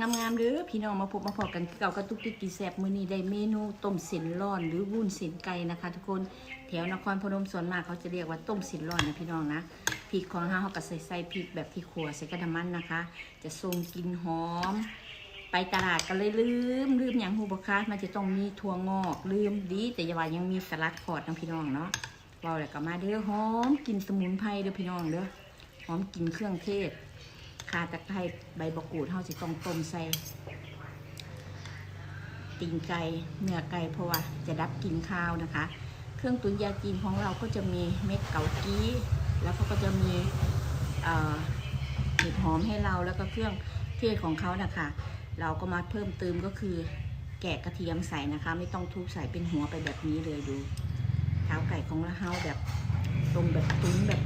งามๆเด้อพี่น้องมาพบมาพอกันคือเก่ากับตุ๊กติ๊กกีแซบมื้อนี้ได้เมนูต้มเส้นร้อนหรือวุ้นเส้นไก่นะคะ ทุกคนแถวนครพนมส่วนมากเขาจะเรียกว่าต้มเส้นร้อนนะพี่น้องนะพริกของเฮาเขาก็ใส่ใส่พริกแบบที่ขัวใส่กระดมันนะคะ จะทรงกินหอม ไปตลาดก็เลยลืมลืมอย่างฮูบคะมันจะต้องมีถั่วงอกลืมดี แต่ยาวายังมีสลัดคอดนะพี่น้องเนาะเว้าแล้วก็มาเด้อหอมกินสมุนไพรเด้อพี่น้องเด้อหอมกินเครื่องเทศ ข่าตะไคร้ใบมะกรูดเฮาสิต้องต้มใส่ตีนไก่เนื้อไก่เพราะว่าจะดับกลิ่นข้าวนะคะ เครื่องตุ๋นยาจีนของเราก็จะมีเม็ดเกากี้แล้วเขาก็จะมีเอ่อเห็ดหอมให้เราแล้วก็เครื่องเทศของเขานะคะ เราก็มาเพิ่มเติมก็คือ แกะกระเทียมใส่นะคะ ไม่ต้องทุบใส่เป็นหัวไปแบบนี้เลยดู เท้าไก่ของเราเฮาแบบตรงแบบตุ๋นแบบ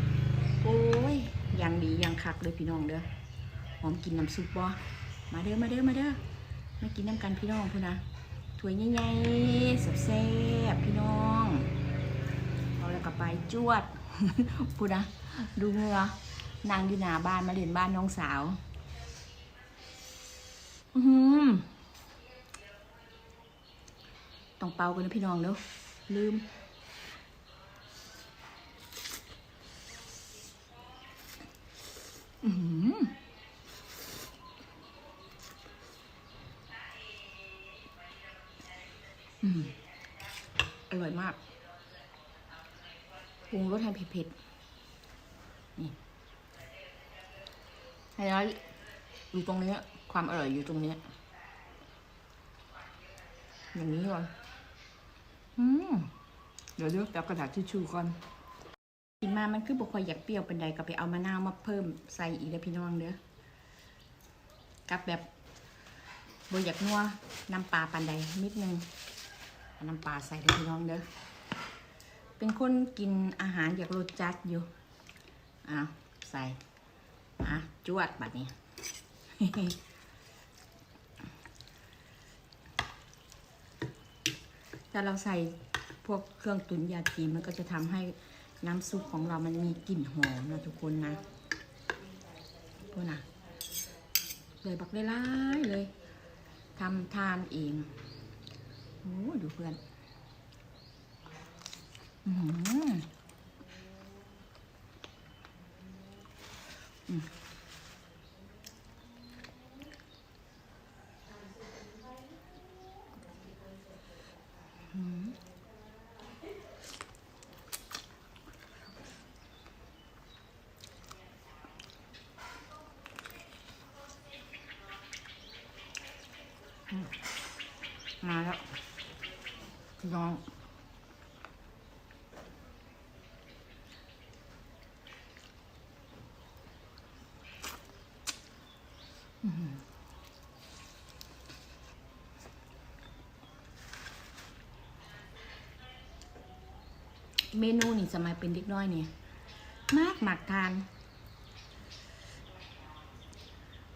โอ้ยยังดียังคักเลยพี่น้องเด้อ หอมกินน้ำซุปบ่มาเด้อมาเด้อมาเด้อมากินน้ำกันพี่น้องพูนนะถ้วยใหญ่ๆแซ่บๆพี่น้องเอาแล้วก็ไปจวดพูดนะดูเหงือนางอยู่หน้าบ้านมาเล่นบ้านน้องสาว อือหือต้องเป่ากันนะพี่น้องเด้อลืมอือหื อร่อยมากปรุงรสให้เผ็ดๆนี่ไฮไลท์อยู่ตรงนี้ความอร่อยอยู่ตรงนี้อย่างนี้ก่อนอืมเดี๋ยวเลือกแบบกระดาษทิชชู่ก่อนกินมามันคือบุคคลอยากเปรี้ยวเป็นใดก็ไปเอามะนาวมาเพิ่มใส่อีกแล้วพี่น้องเด้อกับแบบบอยากนัวน้ำปลาปันใดนิดนึง น้ำปลาใส่เลยพี่น้องเด้อ เป็นคนกินอาหารอยากรสจัดอยู่อะใส่อะจวดแบัดนี้ถ้าเราใส่พวกเครื่องตุ๋นยาจีนมันก็จะทำให้น้ำซุปของเรามันมีกลิ่นหอมนะทุกคนนะพวกนะเลยบักได้ร้ายเลยทำทานเอง โอ้ดูเพื่อนอืมอืมมาแล้ว น้องเมนูนี่สมัยเป็นเด็กน้อยเนี่ยมากหมักทาน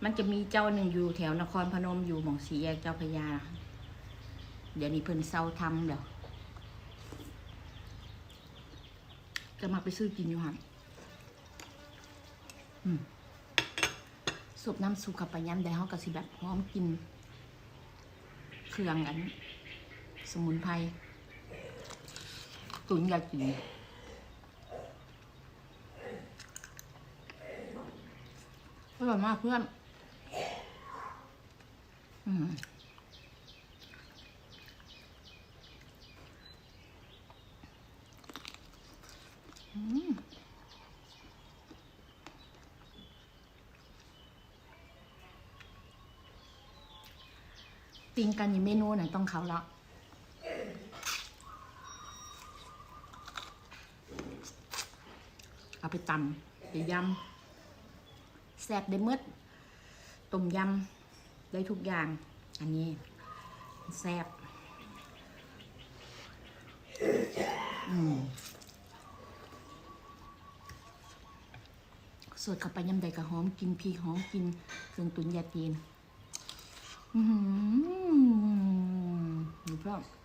มันจะมีเจ้าหนึ่งอยู่แถวนครพนมอยู่หม่องสีแยกเจ้าพระยา เดี๋ยวนี้เพิ่นเศร้าทำเดี๋ยวจะมาไปซื้อกินอยู่ห่างอืมสุปน้ำซุปกับปลาย้ำได้เฮากับสิแบบพร้อมกิน เครื่องอัน สมุนไพรตุ๋นยาจีนอร่อยมากเพื่อน อืม ปิงกันอยู่เมนูไหนต้องเขาละเอาไปตำไปยำแซ่บได้มืดต้มยำได้ทุกอย่าง อันนี้แซ่บอืมสดเข้าไปยำใดกับหอมกินพริกหอมกินเครื่องตุ๋นยาจีน อือหือ ดูเพื่อน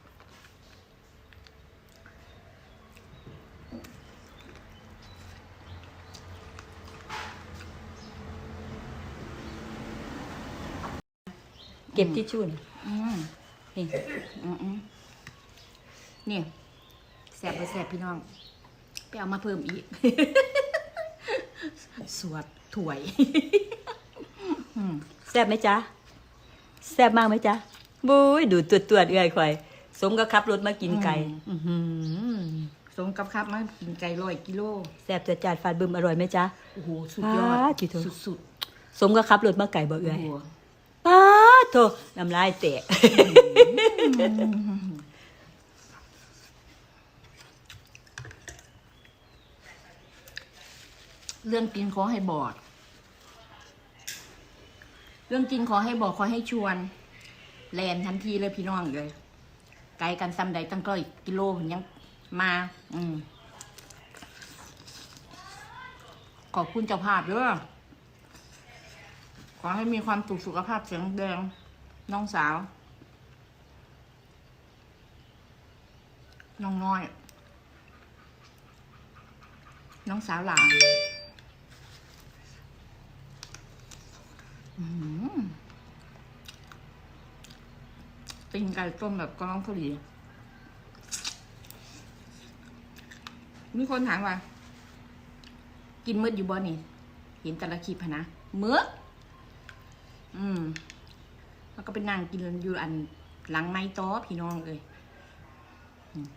เก็บทิชชู่อืมนี่อืมอืมนี่แสบไปแสบพี่น้อง ไปเอามาเพิ่มอีก สวดถวย อืม แซ่บไหมจ๊ะ แซ่บมากไหมจ๊ะ บุ้ยดูตัวตัวๆเอื่อยข่อย สมก็ขับรถมากินไก่อืมอื้อหือสมกับครับมากินไก่ร้อยกิโลแซ่บจัดจานฟาดบึมอร่อยไหมจ๊ะ โอ้โหสุดยออ่าดจิโถ่สุดสมก็ขับรถมาไก่บ่ๆเอื่อยโอ้โหป้าดโถน้ำลายแตกเรื่องกินขอให้บอก เรื่องกินขอให้บอกขอให้ชวน แลนทันทีเลยพี่น้องเลย ไกลกันซ้ำใดตั้งก็อีกกิโลยังมา อืมขอบคุณเจ้าภาพด้วยขอให้มีความสุขสุขภาพแข็งแรงน้องสาว น้องน้อย น้องสาวหลานอื้อหือ ตีนไก่ต้มแบบกำลังพอดี มีคนถามว่า กินมืดอยู่บ่นี่ เห็นแต่ละคลิปนะมืดอืม แล้วก็ไปนั่งกินอยู่อันหลังไม้ต้อพี่น้องเลยอืม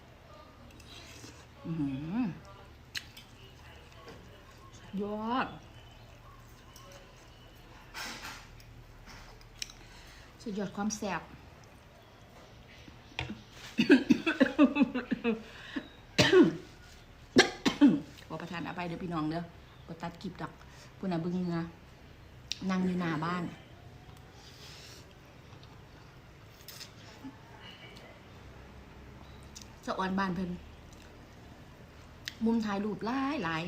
หือยอด สุดยอดความแซ่บ ขอประทานอภัยเด้อพี่น้องเด้อบ่ตัดคลิปดอกพุ่นน่ะบึงเงือนั่งอยู่หน้าบ้านสะออนบ้านเพิ่นมุมถ่ายรูปหลายหลาย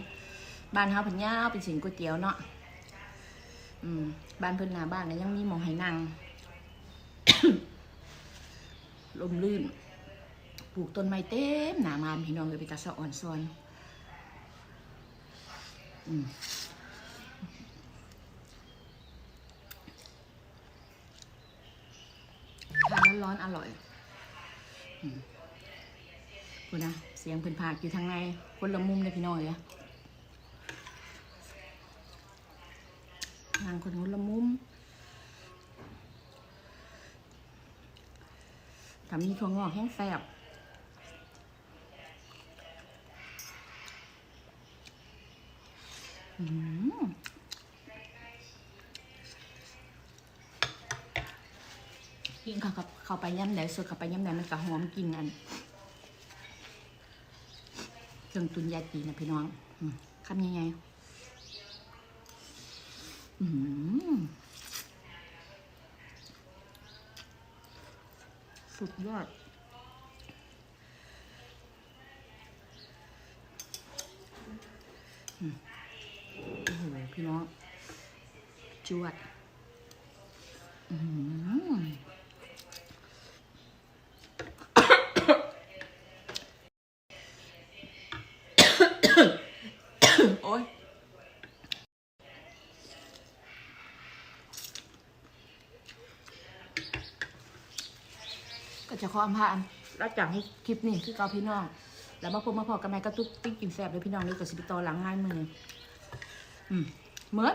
บ้านเฮาเพิ่นยาวเป็นสินก๋วยเตี๋ยวเนาะอืมบ้านเพิ่นหน้าบ้านก็ยังมีหมองให้นั่งลมลื่น ปลูกต้นไม้เต็มหนามานพี่น้องเลยไปตาสะอ่อนซอนอืมทานร้อนๆอร่อยอืมพูดนะ เสียงเพิ่นพากอยู่ทางในคนละมุมเลยพี่น้องเลยอะนางคนคนละมุมทำมีถั่วงอกแห้งแซ่บอืม กินเขากับเขาไปย่ำไหนสดเขาไปย่ำไหนมันก็หอมกินอันเครื่องตุนยาจีนนะพี่น้องอคำยังไงอืมสุดยอดอ้โห พี่น้อง จวดอืมโอ้ยก็จะขออำพานแล้วจากให้คลิปนี้คือเกาพี่น้อง แล้วมาพบมาพอกันไหมก็ตุ๊กติ๊กกินแซ่บเลยพี่น้องเลยกับสิบตอหลังง่ายมืออืม เมื่อ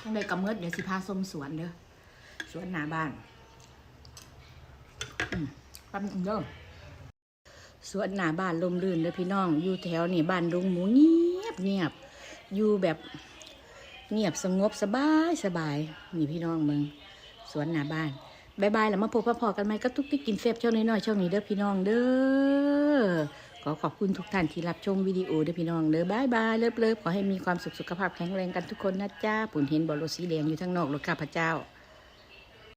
ทั้งใดกับเมื่อเดี๋ยวสิพาส้มสวนเด้อสวนหน้าบ้านอืมแปั๊บนึงเด้อสวนหน้าบ้านลมรื่นเลยพี่น้อง อยู่แถวนี่บ้านดงหมูเงียบเงียบอยู่แบบเงียบสงบสบายสบายนี่พี่น้องเมืองสวนหน้าบ้านบายบายแล้วมาพบมาพอกันไหมก็ตุ๊กติ๊กกินเซฟช่องน้อยๆช่องนี้เด้อพี่น้องเด้อ อขอบคุณทุกท่านที่รับชมวิดีโอเด้อพี่น้องเด้อบายบายเลิฟเลิฟขอให้มีความสุขสุขภาพแข็งแรงกันทุกคนนะจ้าปุ่นเห็นบอลรถสีแดงอยู่ทั้งนอกรถข้าพเจ้า